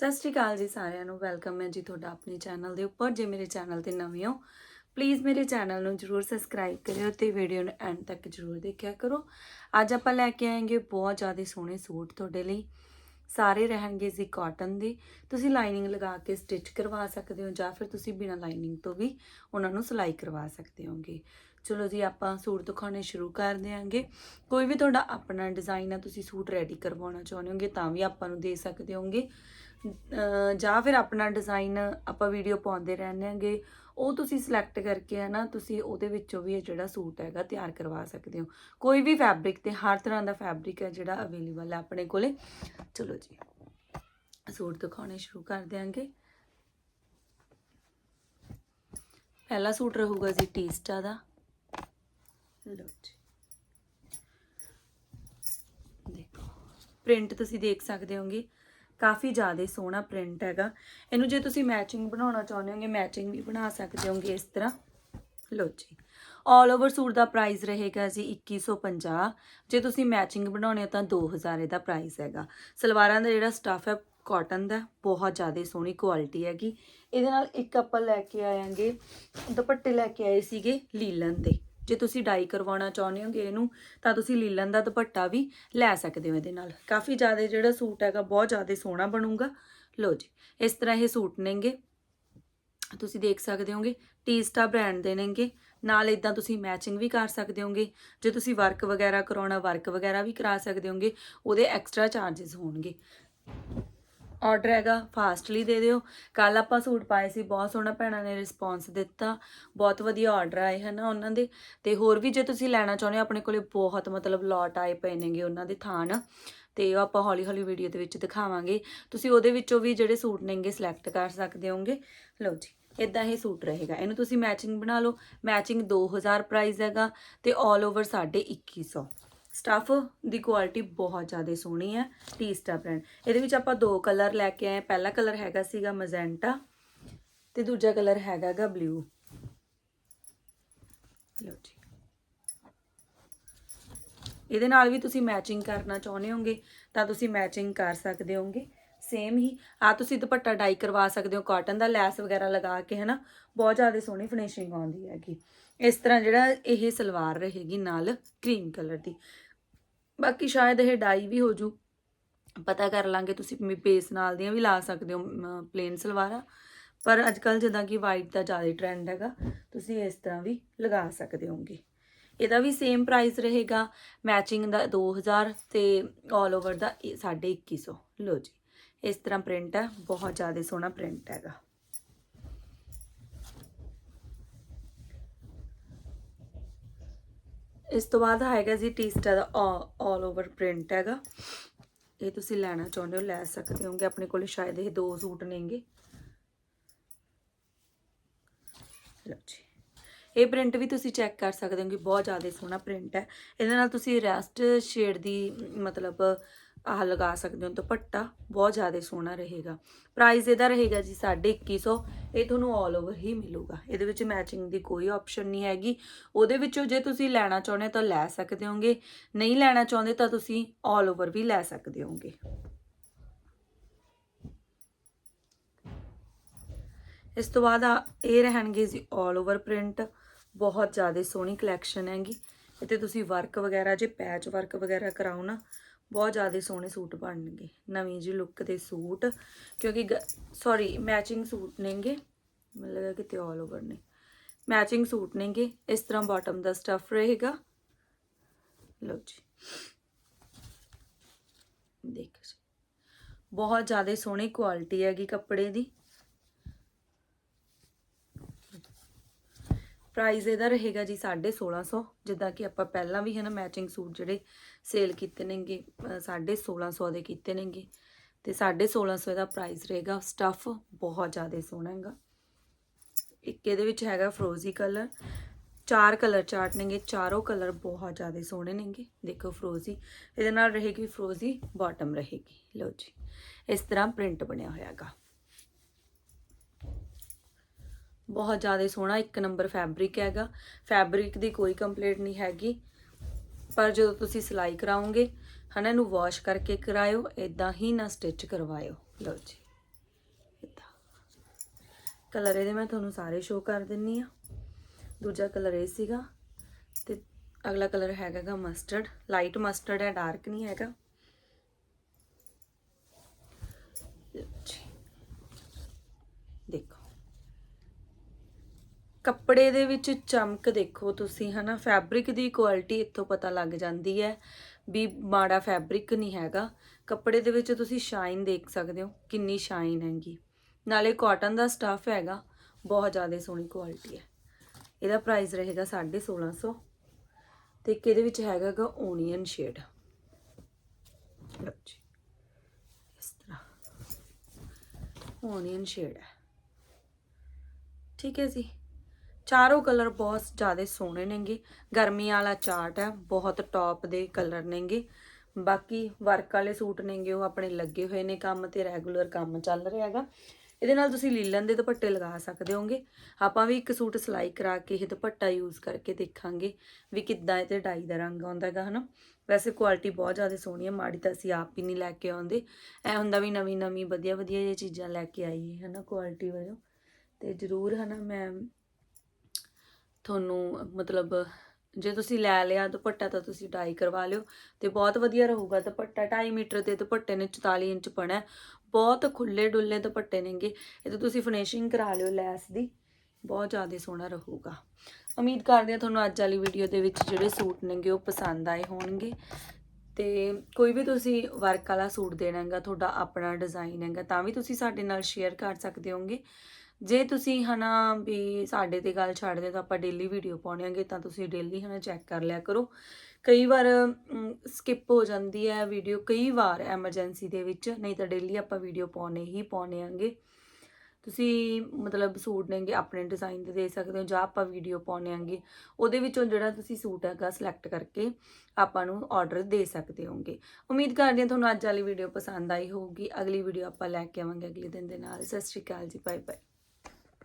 ਸਤਿ ਸ਼੍ਰੀ ਅਕਾਲ ਜੀ ਸਾਰਿਆਂ ਨੂੰ। ਵੈਲਕਮ ਹੈ ਜੀ ਤੁਹਾਡਾ ਆਪਣੇ ਚੈਨਲ ਦੇ ਉੱਪਰ। ਜੇ ਮੇਰੇ ਚੈਨਲ ਤੇ ਨਵੇਂ ਹੋ ਪਲੀਜ਼ ਮੇਰੇ ਚੈਨਲ ਨੂੰ ਜਰੂਰ ਸਬਸਕ੍ਰਾਈਬ ਕਰਿਓ ਤੇ ਵੀਡੀਓ ਨੂੰ ਐਂਡ ਤੱਕ ਜਰੂਰ ਦੇਖਿਆ ਕਰੋ। ਅੱਜ ਆਪਾਂ ਲੈ ਕੇ ਆਏਗੇ ਬਹੁਤ ਜ਼ਿਆਦਾ ਸੋਹਣੇ ਸੂਟ ਤੁਹਾਡੇ ਲਈ। ਸਾਰੇ ਰਹਿਣਗੇ ਜੀ ਕਾਟਨ ਦੇ। ਤੁਸੀਂ ਲਾਈਨਿੰਗ ਲਗਾ ਕੇ ਸਟਿਚ ਕਰਵਾ ਸਕਦੇ ਹੋ ਜਾਂ ਫਿਰ ਤੁਸੀਂ ਬਿਨਾਂ ਲਾਈਨਿੰਗ ਤੋਂ ਵੀ ਉਹਨਾਂ ਨੂੰ ਸਿਲਾਈ ਕਰਵਾ ਸਕਦੇ ਹੋਗੇ। ਚਲੋ ਜੀ, ਆਪਾਂ ਸੂਟ ਦਿਖਾਉਣੇ ਸ਼ੁਰੂ ਕਰ ਦਿਆਂਗੇ। ਕੋਈ ਵੀ ਤੁਹਾਡਾ ਆਪਣਾ ਡਿਜ਼ਾਈਨ ਆ, ਤੁਸੀਂ ਸੂਟ ਰੈਡੀ ਕਰਵਾਉਣਾ ਚਾਹੁੰਦੇ ਹੋਗੇ, ਤਾਂ ਵੀ ਆਪਾਂ ਨੂੰ ਦੇ ਸਕਦੇ ਹੋਗੇ। ਜਾਂ ਫਿਰ ਆਪਣਾ ਡਿਜ਼ਾਈਨ ਆਪਾਂ ਵੀਡੀਓ ਪਾਉਂਦੇ ਰਹਿੰਦੇ ਆਂਗੇ। ਉਹ ਤੁਸੀਂ ਸਿਲੈਕਟ ਕਰਕੇ ਹੈ ਨਾ, ਤੁਸੀਂ ਉਹਦੇ ਵਿੱਚੋਂ ਵੀ ਇਹ ਜਿਹੜਾ ਸੂਟ ਹੈਗਾ ਤਿਆਰ ਕਰਵਾ ਸਕਦੇ ਹੋ। ਕੋਈ ਵੀ ਫੈਬਰਿਕ ਤੇ, ਹਰ ਤਰ੍ਹਾਂ ਦਾ ਫੈਬਰਿਕ ਹੈ ਜਿਹੜਾ ਅਵੇਲੇਬਲ ਹੈ ਆਪਣੇ ਕੋਲੇ। ਚਲੋ ਜੀ, ਸੂਟ ਦਿਖਾਉਣੇ ਸ਼ੁਰੂ ਕਰ ਦਿਆਂਗੇ। ਪਹਿਲਾ ਸੂਟ ਰਹੂਗਾ ਜੀ ਟੀਸਟਾ ਦਾ। ਲਓ ਜੀ। ਦੇਖੋ ਪ੍ਰਿੰਟ ਤੁਸੀਂ ਦੇਖ ਸਕਦੇ ਹੋਗੇ, ਕਾਫੀ ਜ਼ਿਆਦਾ ਸੋਹਣਾ ਪ੍ਰਿੰਟ ਹੈਗਾ। ਇਹਨੂੰ ਜੇ ਤੁਸੀਂ ਮੈਚਿੰਗ ਬਣਾਉਣਾ ਚਾਹੁੰਦੇ ਹੋਗੇ ਮੈਚਿੰਗ ਵੀ ਬਣਾ ਸਕਦੇ ਹੋਗੇ ਇਸ ਤਰ੍ਹਾਂ। ਲਓ ਜੀ। ਆਲ ਓਵਰ ਸੂਟ ਦਾ ਪ੍ਰਾਈਸ ਰਹੇਗਾ ਜੀ 2150 ਜੇ ਤੁਸੀਂ ਮੈਚਿੰਗ ਬਣਾਉਣੇ ਹੋ ਤਾਂ 2000 ਇਹਦਾ ਪ੍ਰਾਈਸ ਹੈਗਾ। ਸਲਵਾਰਾਂ ਦਾ ਜਿਹੜਾ ਸਟਫ ਹੈ ਕਾਟਨ ਦਾ, ਬਹੁਤ ਜ਼ਿਆਦਾ ਸੋਹਣੀ ਕੁਆਲਿਟੀ ਹੈਗੀ। ਇਹਦੇ ਨਾਲ ਇੱਕ ਆਪਾਂ ਲੈ ਕੇ ਆਵਾਂਗੇ ਦੁਪੱਟੇ ਲੈ ਕੇ ਆਏ ਸੀਗੇ ਲੀਲਨ ਦੇ। ਜੇ ਤੁਸੀਂ ਡਾਈ ਕਰਵਾਉਣਾ ਚਾਹੁੰਦੇ ਹੋਗੇ ਇਹਨੂੰ, ਤਾਂ ਤੁਸੀਂ ਲੀਲਨ ਦਾ ਦੁਪੱਟਾ ਵੀ ਲੈ ਸਕਦੇ ਹੋ ਇਹਦੇ ਨਾਲ। ਕਾਫੀ ਜ਼ਿਆਦਾ ਜਿਹੜਾ ਸੂਟ ਹੈਗਾ, ਬਹੁਤ ਜ਼ਿਆਦਾ ਸੋਹਣਾ ਬਣੂਗਾ। ਲਓ ਜੀ, ਇਸ ਤਰ੍ਹਾਂ ਇਹ ਸੂਟ ਨੇਗੇ। ਤੁਸੀਂ ਦੇਖ ਸਕਦੇ ਹੋਗੇ, ਟੀਸਟਾ ਬ੍ਰਾਂਡ ਦੇ ਨੇਗੇ। ਨਾਲ ਇਦਾਂ ਤੁਸੀਂ ਮੈਚਿੰਗ ਵੀ ਕਰ ਸਕਦੇ ਹੋਗੇ। ਜੇ ਤੁਸੀਂ ਵਰਕ ਵਗੈਰਾ ਕਰਾਉਣਾ, ਵਰਕ ਵਗੈਰਾ ਵੀ ਕਰਾ ਸਕਦੇ ਹੋਗੇ, ਉਹਦੇ ਐਕਸਟਰਾ ਚਾਰजेस ਹੋਣਗੇ। ਆਰਡਰ ਹੈਗਾ ਫਾਸਟਲੀ ਦੇ ਦਿਓ। ਕੱਲ ਆਪਾਂ ਸੂਟ ਪਾਏ ਸੀ, ਬਹੁਤ ਸੋਹਣਾ ਭੈਣਾਂ ਨੇ ਰਿਸਪੌਂਸ ਦਿੱਤਾ। ਬਹੁਤ ਵਧੀਆ ਆਰਡਰ ਆਏ ਹਨ ਉਹਨਾਂ ਦੇ। ਤੇ ਹੋਰ ਵੀ ਜੇ ਤੁਸੀਂ ਲੈਣਾ ਚਾਹੁੰਦੇ ਹੋ, ਆਪਣੇ ਕੋਲੇ ਬਹੁਤ ਮਤਲਬ ਲੋਟ ਆਏ ਪਏ ਨੇਗੇ ਉਹਨਾਂ ਦੇ ਥਾਨ। ਤੇ ਉਹ ਆਪਾਂ ਹੌਲੀ ਹੌਲੀ ਵੀਡੀਓ ਦੇ ਵਿੱਚ ਦਿਖਾਵਾਂਗੇ। ਤੁਸੀਂ ਉਹਦੇ ਵਿੱਚੋਂ ਵੀ ਜਿਹੜੇ ਸੂਟ ਨੇਗੇ ਸਿਲੈਕਟ ਕਰ ਸਕਦੇ ਹੋਗੇ ਲਓ ਜੀ ਇਦਾਂ ਇਹ ਸੂਟ ਰਹੇਗਾ। ਇਹਨੂੰ ਤੁਸੀਂ ਮੈਚਿੰਗ ਬਣਾ ਲਓ। ਮੈਚਿੰਗ 2000 ਪ੍ਰਾਈਸ ਹੈਗਾ ਤੇ 올 ਓਵਰ 2150 ਸਟਫ ਦੀ ਕੁਆਲਿਟੀ ਬਹੁਤ ਜ਼ਿਆਦਾ ਸੋਹਣੀ ਹੈ ਟੀਸਟਾ ਬ੍ਰਾਂਡ ਇਹਦੇ ਵਿੱਚ ਆਪਾਂ ਦੋ ਕਲਰ ਲੈ ਕੇ ਆਏ। ਪਹਿਲਾ ਕਲਰ ਹੈਗਾ ਸੀਗਾ ਮਜ਼ੈਂਟਾ ਤੇ ਦੂਜਾ ਕਲਰ ਹੈਗਾਗਾ ਬਲੂ ਲਓ ਜੀ। ਇਹਦੇ ਨਾਲ ਵੀ ਤੁਸੀਂ ਮੈਚਿੰਗ ਕਰਨਾ ਚਾਹੁੰਦੇ ਹੋਗੇ ਤਾਂ ਤੁਸੀਂ ਮੈਚਿੰਗ ਕਰ ਸਕਦੇ ਹੋਗੇ ਸੇਮ ਹੀ ਆ ਤੁਸੀਂ ਦੁਪੱਟਾ ਡਾਈ ਕਰਵਾ ਸਕਦੇ ਹੋ ਕਾਟਨ ਦਾ ਲੈਸ ਵਗੈਰਾ ਲਗਾ ਕੇ, ਹਨਾ। ਬਹੁਤ ਜ਼ਿਆਦਾ ਸੋਹਣੀ ਫਿਨਿਸ਼ਿੰਗ ਆਉਂਦੀ ਹੈਗੀ। ਇਸ ਤਰ੍ਹਾਂ ਜਿਹੜਾ ਇਹ ਸਲਵਾਰ ਰਹੇਗੀ ਨਾਲ ਕਰੀਮ ਕਲਰ ਦੀ। ਬਾਕੀ ਸ਼ਾਇਦ ਇਹ ਡਾਈ ਵੀ ਹੋ ਜੂ ਪਤਾ ਕਰ ਲਾਂਗੇ, ਤੁਸੀਂ ਬੇਸ ਨਾਲ ਦੀਆਂ ਵੀ ਲਾ ਸਕਦੇ ਹੋ ਪਲੇਨ ਸਲਵਾਰਾਂ। ਪਰ ਅੱਜ ਕੱਲ ਜਿੱਦਾਂ ਕਿ ਵਾਈਟ ਦਾ ਜ਼ਿਆਦਾ ਟ੍ਰੈਂਡ ਹੈਗਾ, ਤੁਸੀਂ ਇਸ ਤਰ੍ਹਾਂ ਵੀ ਲਗਾ ਸਕਦੇ ਹੋਗੇ ਇਹਦਾ ਵੀ ਸੇਮ ਪ੍ਰਾਈਸ ਰਹੇਗਾ ਮੈਚਿੰਗ ਦਾ 2000 ਤੇ 올 ਓਵਰ ਦਾ 2150 ਲੋ ਜੀ, ਇਸ ਤਰ੍ਹਾਂ ਪ੍ਰਿੰਟ ਹੈ, ਬਹੁਤ ਜ਼ਿਆਦਾ ਸੋਹਣਾ ਪ੍ਰਿੰਟ ਹੈਗਾ। ਇਸ ਤੋਂ ਬਾਅਦ ਹੈਗਾ ਜੀ ਟੀਸਟਾ ਦਾ ਆਲ ਓਵਰ ਪ੍ਰਿੰਟ ਹੈਗਾ। ਇਹ ਤੁਸੀਂ ਲੈਣਾ ਚਾਹੁੰਦੇ ਹੋ, ਲੈ ਸਕਦੇ ਹੋਗੇ। ਆਪਣੇ ਕੋਲ ਸ਼ਾਇਦ ਇਹ ਦੋ ਸੂਟ ਨੇਗੇ। ਲਓ ਜੀ। ਇਹ ਪ੍ਰਿੰਟ ਵੀ ਤੁਸੀਂ ਚੈੱਕ ਕਰ ਸਕਦੇ ਹੋ ਕਿ ਬਹੁਤ ਜ਼ਿਆਦਾ ਸੋਹਣਾ ਪ੍ਰਿੰਟ ਹੈ। ਇਹਦੇ ਨਾਲ ਤੁਸੀਂ ਰੈਸਟ ਸ਼ੇਡ ਦੀ, ਮਤਲਬ ਆਹ ਲਗਾ ਸਕਦੇ ਹੋ ਦੁਪੱਟਾ ਬਹੁਤ ਜ਼ਿਆਦਾ ਸੋਹਣਾ ਰਹੇਗਾ ਪ੍ਰਾਈਸ ਇਹਦਾ ਰਹੇਗਾ ਜੀ 2150 ਇਹ ਤੁਹਾਨੂੰ 올 ਓਵਰ ਹੀ ਮਿਲੂਗਾ ਇਹਦੇ ਵਿੱਚ ਮੈਚਿੰਗ ਦੀ ਕੋਈ ਆਪਸ਼ਨ ਨਹੀਂ ਹੈਗੀ ਉਹਦੇ ਵਿੱਚੋਂ ਜੇ ਤੁਸੀਂ ਲੈਣਾ ਚਾਹੁੰਦੇ ਤਾਂ ਲੈ ਸਕਦੇ ਹੋਗੇ ਨਹੀਂ ਲੈਣਾ ਚਾਹੁੰਦੇ ਤਾਂ ਤੁਸੀਂ 올 ਓਵਰ ਵੀ ਲੈ ਸਕਦੇ ਹੋਗੇ ਇਸ ਤੋਂ ਬਾਅਦ ਆ ਇਹ ਰਹਿਣਗੇ ਜੀ 올 ਓਵਰ ਪ੍ਰਿੰਟ ਬਹੁਤ ਜ਼ਿਆਦਾ ਸੋਹਣੀ ਕਲੈਕਸ਼ਨ ਹੈਗੀ ਇੱਥੇ ਤੁਸੀਂ ਵਰਕ ਵਗੈਰਾ ਜੇ ਪੈਚ ਵਰਕ ਵਗੈਰਾ ਕਰਾਓ ਨਾ ਬਹੁਤ ਜ਼ਿਆਦਾ ਸੋਹਣੇ ਸੂਟ ਬਣਨਗੇ, ਨਵੀਂ ਜੀ ਲੁੱਕ ਦੇ ਸੂਟ, ਕਿਉਂਕਿ ਸੌਰੀ ਮੈਚਿੰਗ ਸੂਟ ਨੇਗੇ, ਮੈਨੂੰ ਲੱਗਾ ਕਿਤੇ 올 ਓਵਰ ਨੇ। ਮੈਚਿੰਗ ਸੂਟ ਨੇਗੇ, ਇਸ ਤਰ੍ਹਾਂ ਬਾਟਮ ਦਾ ਸਟਫ ਰਹੇਗਾ। ਲਓ ਜੀ। ਦੇਖੋ ਜੀ। ਬਹੁਤ ਜ਼ਿਆਦਾ ਸੋਹਣੀ ਕੁਆਲਿਟੀ ਹੈਗੀ ਕੱਪੜੇ ਦੀ। ਪ੍ਰਾਈਸ ਇਹਦਾ ਰਹੇਗਾ ਜੀ 1650 ਜਿੱਦਾਂ ਕਿ ਆਪਾਂ ਪਹਿਲਾਂ ਵੀ ਹੈ ਨਾ ਮੈਚਿੰਗ ਸੂਟ ਜਿਹੜੇ ਸੇਲ ਕੀਤੇ ਨੇਗੇ 1650 ਦੇ ਕੀਤੇ ਨੇਗੇ। ਤੇ 1650 ਦਾ ਪ੍ਰਾਈਸ ਰਹੇਗਾ ਸਟਫ ਬਹੁਤ ਜ਼ਿਆਦਾ ਸੋਹਣਾ ਹੈਗਾ। ਇੱਕ ਇਹਦੇ ਵਿੱਚ ਹੈਗਾ ਫਰੋਜ਼ੀ ਕਲਰ ਚਾਰ ਕਲਰ ਚਾਰਟ ਨੇਗੇ, ਚਾਰੋਂ ਕਲਰ ਬਹੁਤ ਜ਼ਿਆਦਾ ਸੋਹਣੇ ਨੇਗੇ। ਦੇਖੋ ਫਰੋਜ਼ੀ ਇਹਦੇ ਨਾਲ ਰਹੇਗੀ ਫਰੋਜ਼ੀ ਬਾਟਮ ਰਹੇਗੀ। ਲਓ ਜੀ, ਇਸ ਤਰ੍ਹਾਂ ਪ੍ਰਿੰਟ ਬਣਿਆ ਹੋਇਆ ਬਹੁਤ ਜ਼ਿਆਦਾ ਸੋਹਣਾ ਇੱਕ ਨੰਬਰ ਫੈਬਰਿਕ ਹੈਗਾ। ਫੈਬਰਿਕ ਦੀ ਕੋਈ ਕੰਪਲੇਂਟ ਨਹੀਂ ਹੈਗੀ। ਪਰ ਜਦੋਂ ਤੁਸੀਂ ਸਿਲਾਈ ਕਰਾਓਗੇ, ਹਨਾ, ਇਹਨੂੰ ਵਾਸ਼ ਕਰਕੇ ਕਰਾਇਓ ਇਦਾਂ ਹੀ ਨਾ ਸਟਿਚ ਕਰਵਾਇਓ। ਲਓ ਜੀ ਇਦਾਂ ਕਲਰ ਇਹਦੇ ਮੈਂ ਤੁਹਾਨੂੰ ਸਾਰੇ ਸ਼ੋਅ ਕਰ ਦਿੰਨੀ ਆ। ਦੂਜਾ ਕਲਰ ਇਹ ਸੀਗਾ ਤੇ ਅਗਲਾ ਕਲਰ ਹੈਗਾਗਾ ਮਸਟਰਡ ਲਾਈਟ ਮਸਟਰਡ ਹੈ ਡਾਰਕ ਨਹੀਂ ਹੈਗਾ। ਕੱਪੜੇ ਦੇ ਵਿੱਚ ਚਮਕ ਦੇਖੋ ਤੁਸੀਂ, ਹਨਾ? ਫੈਬਰਿਕ ਦੀ ਕੁਆਲਿਟੀ ਇੱਥੋਂ ਪਤਾ ਲੱਗ ਜਾਂਦੀ ਹੈ ਵੀ ਮਾੜਾ ਫੈਬਰਿਕ ਨਹੀਂ ਹੈਗਾ। ਕੱਪੜੇ ਦੇ ਵਿੱਚ ਤੁਸੀਂ ਸ਼ਾਈਨ ਦੇਖ ਸਕਦੇ ਹੋ, ਕਿੰਨੀ ਸ਼ਾਈਨ ਹੈਗੀ। ਨਾਲੇ ਕਾਟਨ ਦਾ ਸਟੱਫ ਹੈਗਾ, ਬਹੁਤ ਜ਼ਿਆਦਾ ਸੋਹਣੀ ਕੁਆਲਿਟੀ ਹੈ। ਇਹਦਾ ਪ੍ਰਾਈਸ ਰਹੇਗਾ 1650 ਤੇ ਇੱਕ ਇਹਦੇ ਵਿੱਚ ਹੈਗਾਗਾ ਓਨੀਅਨ ਸ਼ੇਡ ਲਓ ਜੀ, ਇਸ ਤਰ੍ਹਾਂ। ਓਨੀਅਨ ਸ਼ੇਡ ਹੈ। ਠੀਕ ਹੈ ਜੀ। ਚਾਰੋਂ ਕਲਰ ਬਹੁਤ ਜ਼ਿਆਦਾ ਸੋਹਣੇ ਨੇਗੇ। ਗਰਮੀ ਵਾਲਾ ਚਾਰਟ ਹੈ, ਬਹੁਤ ਟੌਪ ਦੇ ਕਲਰ ਨੇਗੇ। ਬਾਕੀ ਵਰਕ ਵਾਲੇ ਸੂਟ ਨੇਗੇ, ਉਹ ਆਪਣੇ ਲੱਗੇ ਹੋਏ ਨੇ ਕੰਮ ਤੇ ਰੈਗੂਲਰ ਕੰਮ ਚੱਲ ਰਿਹਾ ਹੈਗਾ। ਇਹਦੇ ਨਾਲ ਤੁਸੀਂ ਲੀਲਨ ਦੇ ਦੁਪੱਟੇ ਲਗਾ ਸਕਦੇ ਹੋਗੇ। ਆਪਾਂ ਵੀ ਇੱਕ ਸੂਟ ਸਿਲਾਈ ਕਰਾ ਕੇ ਇਹ ਦੁਪੱਟਾ ਯੂਜ਼ ਕਰਕੇ ਦੇਖਾਂਗੇ ਵੀ ਕਿੱਦਾਂ ਇਹ ਤੇ ਡਾਈ ਦਾ ਰੰਗ ਆਉਂਦਾ ਹੈਗਾ, ਹਨਾ। ਵੈਸੇ ਕੁਆਲਿਟੀ ਬਹੁਤ ਜ਼ਿਆਦਾ ਸੋਹਣੀ ਹੈ, ਮਾੜੀ ਤਾਂ ਅਸੀਂ ਆਪ ਹੀ ਨਹੀਂ ਲੈ ਕੇ ਆਉਂਦੇ। ਐ ਹੁੰਦਾ ਵੀ ਨਵੀਂ ਨਵੀਂ ਵਧੀਆ ਵਧੀਆ ਜਿਹੀਆਂ ਚੀਜ਼ਾਂ ਲੈ ਕੇ ਆਈਏ, ਹਨਾ ਕੁਆਲਿਟੀ ਵਜੋਂ। ਤੇ ਜ਼ਰੂਰ, ਹਨਾ, ਮੈਂ ਤੁਹਾਨੂੰ, ਮਤਲਬ, ਜੇ ਤੁਸੀਂ ਲੈ ਲਿਆ ਦੁਪੱਟਾ ਤਾਂ ਤੁਸੀਂ ਡਾਈ ਕਰਵਾ ਲਿਓ ਤੇ ਬਹੁਤ ਵਧੀਆ ਰਹੂਗਾ ਦੁਪੱਟਾ। 2.5 ਮੀਟਰ ਦੇ ਦੁਪੱਟੇ ਨੇ 44 ਇੰਚ ਪਣਾ ਬਹੁਤ ਖੁੱਲੇ ਡੁੱਲੇ ਦੁਪੱਟੇ ਨੇਗੇ। ਇਹ ਤਾਂ ਤੁਸੀਂ ਫਿਨਿਸ਼ਿੰਗ ਕਰਾ ਲਿਓ ਲੈਸ ਦੀ। ਬਹੁਤ ਜ਼ਿਆਦਾ ਸੋਹਣਾ ਰਹੂਗਾ। ਉਮੀਦ ਕਰਦੇ ਹਾਂ ਤੁਹਾਨੂੰ ਅੱਜ ਵਾਲੀ ਵੀਡੀਓ ਦੇ ਵਿੱਚ ਜਿਹੜੇ ਸੂਟ ਨੇਗੇ ਉਹ ਪਸੰਦ ਆਏ ਹੋਣਗੇ। ਤੇ ਕੋਈ ਵੀ ਤੁਸੀਂ ਵਰਕ ਵਾਲਾ ਸੂਟ ਦੇਣਾ ਹੈਗਾ, ਤੁਹਾਡਾ ਆਪਣਾ ਡਿਜ਼ਾਈਨ ਹੈਗਾ, ਤਾਂ ਵੀ ਤੁਸੀਂ ਸਾਡੇ ਨਾਲ ਸ਼ੇਅਰ ਕਰ ਸਕਦੇ ਹੋਗੇ। ਜੇ ਤੁਸੀਂ ਹਨਾ ਵੀ ਸਾਡੇ ਤੇ ਗੱਲ ਛੱਡ ਦਿਓ ਤਾਂ ਆਪਾਂ ਡੇਲੀ ਵੀਡੀਓ ਪਾਉਣਾਂਗੇ ਤਾਂ ਤੁਸੀਂ ਡੇਲੀ ਹਨਾ ਚੈੱਕ ਕਰ ਲਿਆ ਕਰੋ। ਕਈ ਵਾਰ ਸਕਿਪ ਹੋ ਜਾਂਦੀ ਹੈ ਵੀਡੀਓ ਕਈ ਵਾਰ ਐਮਰਜੈਂਸੀ ਦੇ ਵਿੱਚ, ਨਹੀਂ ਤਾਂ ਡੇਲੀ ਆਪਾਂ ਵੀਡੀਓ ਪਾਉਣੇ ਹੀ ਪਾਉਣੇ ਆਂਗੇ ਤੁਸੀਂ ਮਤਲਬ ਸੂਟ ਨੇਗੇ, ਆਪਣੇ ਡਿਜ਼ਾਈਨ ਦੇ ਦੇ ਸਕਦੇ ਹੋ ਜਾਂ ਆਪਾਂ ਵੀਡੀਓ ਪਾਉਣੇ ਆਂਗੇ ਉਹਦੇ ਵਿੱਚੋਂ ਜਿਹੜਾ ਤੁਸੀਂ ਸੂਟ ਹੈਗਾ ਸਿਲੈਕਟ ਕਰਕੇ ਆਪਾਂ ਨੂੰ ਆਰਡਰ ਦੇ ਸਕਦੇ ਹੋਗੇ। ਉਮੀਦ ਕਰਦੇ ਹਾਂ ਤੁਹਾਨੂੰ ਅੱਜ ਵਾਲੀ ਵੀਡੀਓ ਪਸੰਦ ਆਈ ਹੋਊਗੀ। ਅਗਲੀ ਵੀਡੀਓ ਆਪਾਂ ਲੈ ਕੇ ਆਵਾਂਗੇ। ਅਗਲੇ ਦਿਨ ਦੇ ਨਾਲ। ਸਤਿ ਸ਼੍ਰੀ ਅਕਾਲ ਜੀ। Bye bye